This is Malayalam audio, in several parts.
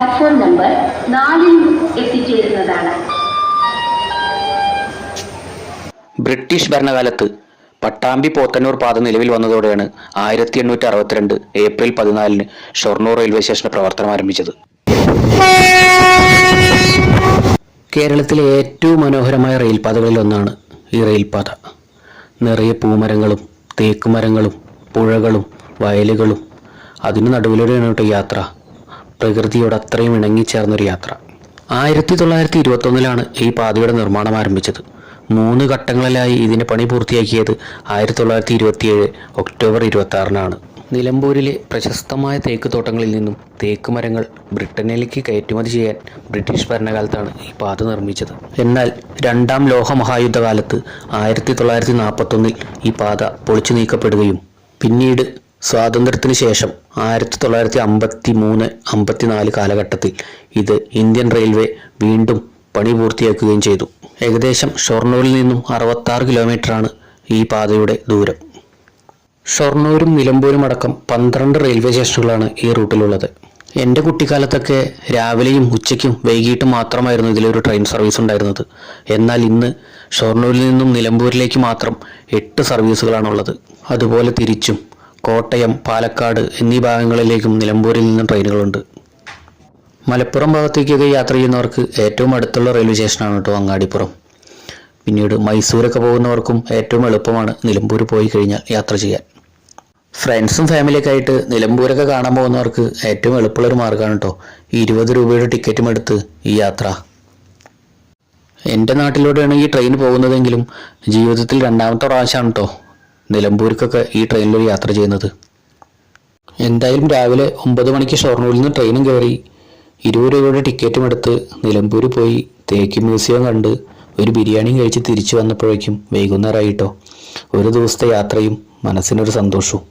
പ്ലാറ്റ്ഫോം നമ്പർ നാലിൽ എത്തിച്ചേരുന്നതാണ്. ബ്രിട്ടീഷ് ഭരണകാലത്ത് പട്ടാമ്പി പോത്തന്നൂർ പാത നിലവിൽ വന്നതോടെയാണ് ആയിരത്തി എണ്ണൂറ്റി അറുപത്തിരണ്ട് ഏപ്രിൽ പതിനാലിന് ഷൊർണൂർ റെയിൽവേ സ്റ്റേഷന് പ്രവർത്തനം ആരംഭിച്ചത്. കേരളത്തിലെ ഏറ്റവും മനോഹരമായ റെയിൽപാതകളിൽ ഒന്നാണ് ഈ റെയിൽപാത. നിറയെ പൂമരങ്ങളും തേക്കുമരങ്ങളും പുഴകളും വയലുകളും. അതിനു നടുവിലൂടെയാണ് കേട്ടോ യാത്ര. പ്രകൃതിയോട് അത്രയും ഇണങ്ങിച്ചേർന്നൊരു യാത്ര. ആയിരത്തി തൊള്ളായിരത്തി ഇരുപത്തൊന്നിലാണ് ഈ പാതയുടെ നിർമ്മാണം ആരംഭിച്ചത്. മൂന്ന് ഘട്ടങ്ങളിലായി ഇതിന്റെ പണി പൂർത്തിയാക്കിയത് ആയിരത്തി തൊള്ളായിരത്തി ഇരുപത്തിയേഴ് ഒക്ടോബർ ഇരുപത്തി ആറിനാണ് നിലമ്പൂരിലെ പ്രശസ്തമായ തേക്ക് തോട്ടങ്ങളിൽ നിന്നും തേക്ക് മരങ്ങൾ ബ്രിട്ടനിലേക്ക് കയറ്റുമതി ചെയ്യാൻ ബ്രിട്ടീഷ് ഭരണകാലത്താണ് ഈ പാത നിർമ്മിച്ചത്. എന്നാൽ രണ്ടാം ലോക മഹായുദ്ധകാലത്ത് ആയിരത്തി തൊള്ളായിരത്തി നാൽപ്പത്തൊന്നിൽ ഈ പാത പൊളിച്ചു നീക്കപ്പെടുകയും പിന്നീട് സ്വാതന്ത്ര്യത്തിന് ശേഷം ആയിരത്തി തൊള്ളായിരത്തി അമ്പത്തി മൂന്ന് അമ്പത്തിനാല് കാലഘട്ടത്തിൽ ഇത് ഇന്ത്യൻ റെയിൽവേ വീണ്ടും പണി പൂർത്തിയാക്കുകയും ചെയ്തു. ഏകദേശം ഷൊർണൂരിൽ നിന്നും അറുപത്താറ് കിലോമീറ്ററാണ് ഈ പാതയുടെ ദൂരം. ഷൊർണൂരും നിലമ്പൂരും അടക്കം പന്ത്രണ്ട് റെയിൽവേ സ്റ്റേഷനുകളാണ് ഈ റൂട്ടിലുള്ളത്. എന്റെ കുട്ടിക്കാലത്തൊക്കെ രാവിലെയും ഉച്ചയ്ക്കും വൈകിട്ടും മാത്രമായിരുന്നു ഇതിലൊരു ട്രെയിൻ സർവീസ് ഉണ്ടായിരുന്നത്. എന്നാൽ ഇന്ന് ഷൊർണൂരിൽ നിന്നും നിലമ്പൂരിലേക്ക് മാത്രം എട്ട് സർവീസുകളാണുള്ളത്. അതുപോലെ തിരിച്ചും കോട്ടയം പാലക്കാട് എന്നീ ഭാഗങ്ങളിലേക്കും നിലമ്പൂരിൽ നിന്നും ട്രെയിനുകളുണ്ട്. മലപ്പുറം ഭാഗത്തേക്കൊക്കെ യാത്ര ചെയ്യുന്നവർക്ക് ഏറ്റവും അടുത്തുള്ള റെയിൽവേ സ്റ്റേഷനാണ് കേട്ടോ അങ്ങാടിപ്പുറം. പിന്നീട് മൈസൂരൊക്കെ പോകുന്നവർക്കും ഏറ്റവും എളുപ്പമാണ് നിലമ്പൂർ പോയി കഴിഞ്ഞാൽ യാത്ര ചെയ്യാൻ. ഫ്രണ്ട്സും ഫാമിലിയൊക്കെ ആയിട്ട് നിലമ്പൂരൊക്കെ കാണാൻ പോകുന്നവർക്ക് ഏറ്റവും എളുപ്പമുള്ളൊരു മാർഗമാണ് കേട്ടോ ഇരുപത് രൂപയുടെ ടിക്കറ്റും എടുത്ത് ഈ യാത്ര. എന്റെ നാട്ടിലൂടെയാണ് ഈ ട്രെയിൻ പോകുന്നതെങ്കിലും ജീവിതത്തിൽ രണ്ടാമത്തെ പ്രാവശ്യമാണ് കേട്ടോ നിലമ്പൂർക്കൊക്കെ ഈ ട്രെയിനിൽ യാത്ര ചെയ്യുന്നത്. എന്തായാലും രാവിലെ ഒമ്പത് മണിക്ക് ഷൊർണൂരിൽ നിന്ന് ട്രെയിനും കയറി ഇരുപത് രൂപയുടെ ടിക്കറ്റും എടുത്ത് നിലമ്പൂർ പോയി തേക്ക് മ്യൂസിയം കണ്ട് ഒരു ബിരിയാണിയും കഴിച്ച് തിരിച്ചു വന്നപ്പോഴേക്കും വൈകുന്നേരമായിട്ടോ. ഒരു ദിവസത്തെ യാത്രയും മനസ്സിനൊരു സന്തോഷവും.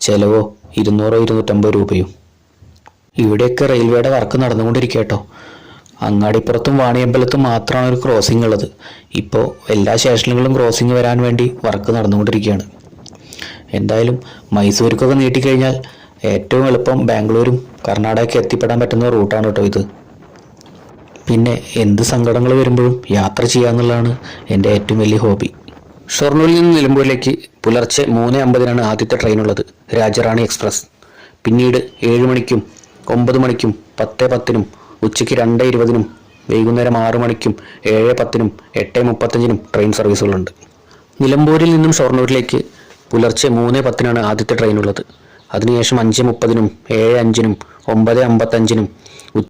ചിലവോ ഇരുന്നൂറോ ഇരുന്നൂറ്റമ്പത് രൂപയും. ഇവിടെയൊക്കെ റെയിൽവേയുടെ വർക്ക് നടന്നുകൊണ്ടിരിക്കട്ടോ അങ്ങാടിപ്പുറത്തും വാണിയമ്പലത്തും മാത്രമാണ് ഒരു ക്രോസിംഗ് ഉള്ളത്. ഇപ്പോൾ എല്ലാ സ്റ്റേഷനുകളിലും ക്രോസിംഗ് വരാൻ വേണ്ടി വർക്ക് നടന്നുകൊണ്ടിരിക്കുകയാണ്. എന്തായാലും മൈസൂർക്കൊക്കെ നീട്ടിക്കഴിഞ്ഞാൽ ഏറ്റവും എളുപ്പം ബാംഗ്ലൂരും കർണാടകയ്ക്ക് എത്തിപ്പെടാൻ പറ്റുന്ന റൂട്ടാണ് കേട്ടോ ഇത്. പിന്നെ എന്ത് സങ്കടങ്ങൾ വരുമ്പോഴും യാത്ര ചെയ്യാന്നുള്ളതാണ് എന്റെ ഏറ്റവും വലിയ ഹോബി. ഷൊർണൂരിൽ നിന്ന് നിലമ്പൂരിലേക്ക് പുലർച്ചെ മൂന്ന് അമ്പതിനാണ് ആദ്യത്തെ ട്രെയിൻ ഉള്ളത്. രാജറാണി എക്സ്പ്രസ്. പിന്നീട് ഏഴ് മണിക്കും ഒമ്പത് മണിക്കും പത്ത് പത്തിനും ഉച്ചയ്ക്ക് രണ്ട് ഇരുപതിനും വൈകുന്നേരം ആറ് മണിക്കും ഏഴ് പത്തിനും എട്ട് മുപ്പത്തഞ്ചിനും ട്രെയിൻ സർവീസുകളുണ്ട് നിലമ്പൂരിൽ നിന്നും ഷൊർണൂരിലേക്ക് പുലർച്ചെ മൂന്ന് പത്തിനാണ് ആദ്യത്തെ ട്രെയിൻ ഉള്ളത്. അതിനുശേഷം അഞ്ച് മുപ്പതിനും ഏഴ് അഞ്ചിനും ഒമ്പത് അമ്പത്തഞ്ചിനും